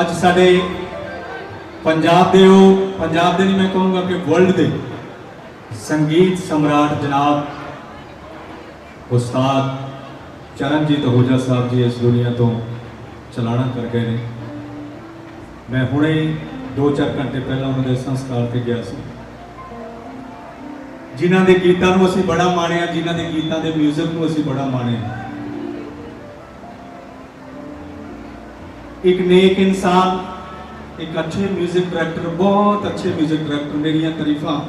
ਅੱਜ ਸਾਡੇ ਪੰਜਾਬ ਦੇ ਉਹ ਪੰਜਾਬ ਦੇ ਨਹੀਂ ਮੈਂ ਕਹੂੰਗਾ ਕਿ ਵਰਲਡ ਦੇ, ਸੰਗੀਤ ਸਮਰਾਟ ਜਨਾਬ ਉਸਤਾਦ ਚਰਨਜੀਤ ਹੋਜਾ ਸਾਹਿਬ ਜੀ ਇਸ ਦੁਨੀਆ ਤੋਂ ਚਲਾਣਾ ਕਰ ਗਏ ਨੇ। ਮੈਂ ਹੁਣੇ 2-4 ਘੰਟੇ ਪਹਿਲਾਂ ਉਹਨਾਂ ਦੇ ਸੰਸਕਾਰ ਤੇ ਗਿਆ ਸੀ। ਜਿਨ੍ਹਾਂ ਦੇ ਗੀਤਾਂ ਨੂੰ ਅਸੀਂ ਬੜਾ ਮਾਣਿਆ, ਜਿਨ੍ਹਾਂ ਦੇ ਗੀਤਾਂ ਦੇ 뮤직 ਨੂੰ ਅਸੀਂ ਬੜਾ ਮਾਣਿਆ। ਇੱਕ ਨੇਕ ਇਨਸਾਨ ਇੱਕ ਅੱਛੇ 뮤직 ਡਾਇਰੈਕਟਰ ਬਹੁਤ ਅੱਛੇ 뮤직 ਡਾਇਰੈਕਟਰ ਮੇਰੀਆਂ ਤਾਰੀਫਾਂ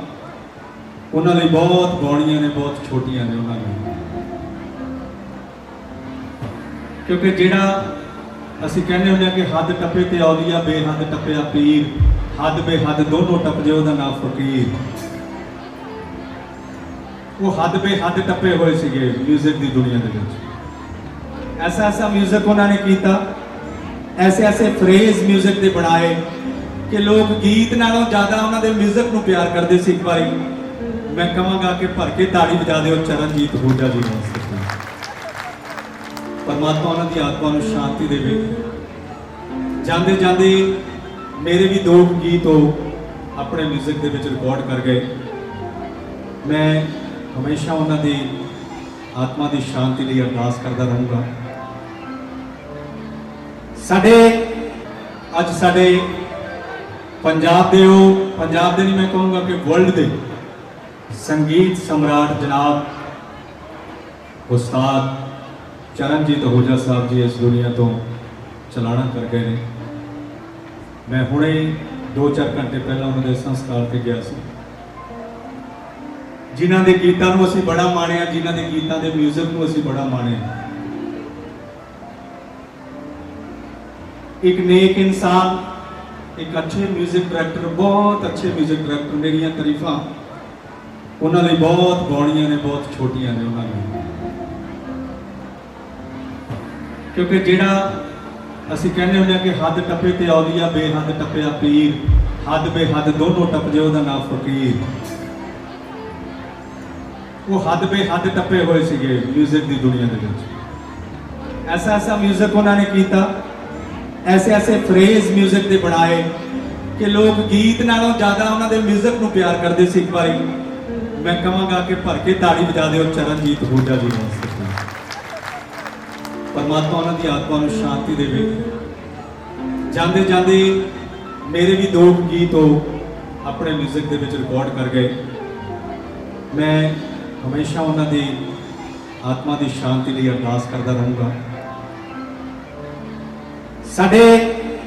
ਉਹਨਾਂ ਲਈ ਬਹੁਤ ਗੌਣੀਆਂ ਨੇ ਬਹੁਤ ਛੋਟੀਆਂ ਨੇ ਉਹਨਾਂ ਲਈ ਕਿਉਂਕਿ ਜਿਹੜਾ ਅਸੀਂ ਕਹਿੰਦੇ ਹੁੰਦੇ ਆ ਕਿ ਹੱਦ ਟੱਪੇ ਤੇ ਔਲੀਆ ਬੇਹੱਦ ਟੱਪਿਆ ਪੀਰ ਹੱਦ ਬੇਹੱਦ ਦੋਨੋਂ ਟੱਪ ਜੇ ਉਹਦਾ ਨਾਮ ਫਕੀਰ ਉਹ ਹੱਦ ਬੇਹੱਦ ਟੱਪੇ ਹੋਏ ਸੀਗੇ 뮤직 ਦੀ ਦੁਨੀਆ ਦੇ ਵਿੱਚ ਐਸਾ ਐਸਾ 뮤직 ਉਹਨਾਂ ਨੇ ਕੀਤਾ ਐਸੇ ਐਸੇ ਫਰੇਜ਼ 뮤직 ਦੇ ਬਣਾਏ ਕਿ ਲੋਕ ਗੀਤ ਨਾਲੋਂ ਜ਼ਿਆਦਾ ਉਹਨਾਂ ਦੇ 뮤직 ਨੂੰ ਪਿਆਰ ਕਰਦੇ ਸੀ ਇੱਕ ਵਾਰੀ ਮੈਂ ਕਹਾਂਗਾ ਕਿ ਭਰ ਕੇ ਤਾੜੀ ਵਜਾ ਦਿਓ ਚਰਨਜੀਤ ਹੋਜਾ ਜੀ ਵਾਸਤੇ ਪਰਮਾਤਮਾ ਉਹਨਾਂ ਦੀ ਆਤਮਾ ਨੂੰ ਸ਼ਾਂਤੀ ਦੇਵੇ ਜਾਂਦੇ ਜਾਂਦੇ ਮੇਰੇ ਵੀ ਦੋ ਗੀਤ ਉਹ ਆਪਣੇ 뮤직 ਦੇ ਵਿੱਚ ਰਿਕਾਰਡ ਕਰ ਗਏ ਮੈਂ ਹਮੇਸ਼ਾ ਉਹਨਾਂ ਦੀ ਆਤਮਾ ਦੀ ਸ਼ਾਂਤੀ ਲਈ ਅਰਦਾਸ ਕਰਦਾ ਰਹੂੰਗਾ ਸਾਡੇ, ਅੱਜ ਸਾਡੇ ਪੰਜਾਬ ਦੇ ਉਹ ਪੰਜਾਬ ਦੇ ਨਹੀਂ ਮੈਂ ਕਹੂੰਗਾ ਕਿ ਵਰਲਡ ਦੇ, ਸੰਗੀਤ ਸਮਰਾਟ ਜਨਾਬ ਉਸਤਾਦ ਚਰਨਜੀਤ ਹੋਜਾ ਸਾਹਿਬ ਜੀ ਇਸ ਦੁਨੀਆ ਤੋਂ ਚਲਾਣਾ ਕਰ ਗਏ ਨੇ। ਮੈਂ ਹੁਣੇ 2-4 ਘੰਟੇ ਪਹਿਲਾਂ ਉਹਨਾਂ ਦੇ ਸੰਸਕਾਰ ਤੇ ਗਿਆ ਸੀ। ਜਿਨ੍ਹਾਂ ਦੇ ਗੀਤਾਂ ਨੂੰ ਅਸੀਂ ਬੜਾ ਮਾਣਿਆ, ਜਿਨ੍ਹਾਂ ਦੇ ਗੀਤਾਂ ਦੇ 뮤직 ਨੂੰ ਅਸੀਂ ਬੜਾ ਮਾਣਿਆ। ਇੱਕ ਨੇਕ ਇਨਸਾਨ ਇੱਕ ਅੱਛੇ 뮤직 ਡਾਇਰੈਕਟਰ ਬਹੁਤ ਅੱਛੇ 뮤직 ਡਾਇਰੈਕਟਰ ਮੇਰੀਆਂ ਤਾਰੀਫਾਂ ਉਹਨਾਂ ਲਈ ਬਹੁਤ ਗੌਣੀਆਂ ਨੇ ਬਹੁਤ ਛੋਟੀਆਂ ਨੇ ਉਹਨਾਂ ਲਈ ਕਿਉਂਕਿ ਜਿਹੜਾ ਅਸੀਂ ਕਹਿੰਦੇ ਹੁੰਦੇ ਆ ਕਿ ਹੱਦ ਟੱਪੇ ਤੇ ਔਲੀਆ ਬੇਹੱਦ ਟੱਪਿਆ ਪੀਰ ਹੱਦ ਬੇਹੱਦ ਦੋਨੋਂ ਟੱਪ ਜੇ ਉਹਦਾ ਨਾਮ ਫਕੀਰ ਉਹ ਹੱਦ ਬੇਹੱਦ ਟੱਪੇ ਹੋਏ ਸੀਗੇ 뮤직 ਦੀ ਦੁਨੀਆ ਦੇ ਵਿੱਚ ਐਸਾ ਐਸਾ 뮤직 ਉਹਨਾਂ ਨੇ ਕੀਤਾ ਐਸੇ ਐਸੇ ਫਰੇਜ਼ 뮤직 ਦੇ ਬਣਾਏ ਕਿ ਲੋਕ ਗੀਤ ਨਾਲੋਂ ਜ਼ਿਆਦਾ ਉਹਨਾਂ ਦੇ 뮤직 ਨੂੰ ਪਿਆਰ ਕਰਦੇ ਸੀ ਇੱਕ ਵਾਰੀ ਮੈਂ ਕਹਾਂਗਾ ਕਿ ਭਰ ਕੇ ਤਾੜੀ ਵਜਾ ਦਿਓ ਚਰਨਜੀਤ ਹੋਜਾ ਜੀ ਵਾਸਤੇ ਪਰਮਾਤਮਾ ਉਹਨਾਂ ਦੀ ਆਤਮਾ ਨੂੰ ਸ਼ਾਂਤੀ ਦੇਵੇ ਜਾਂਦੇ ਜਾਂਦੇ ਮੇਰੇ ਵੀ ਦੋ ਗੀਤ ਉਹ ਆਪਣੇ 뮤직 ਦੇ ਵਿੱਚ ਰਿਕਾਰਡ ਕਰ ਗਏ ਮੈਂ ਹਮੇਸ਼ਾ ਉਹਨਾਂ ਦੀ ਆਤਮਾ ਦੀ ਸ਼ਾਂਤੀ ਲਈ ਅਰਦਾਸ ਕਰਦਾ ਰਹੂੰਗਾ ਸਾਡੇ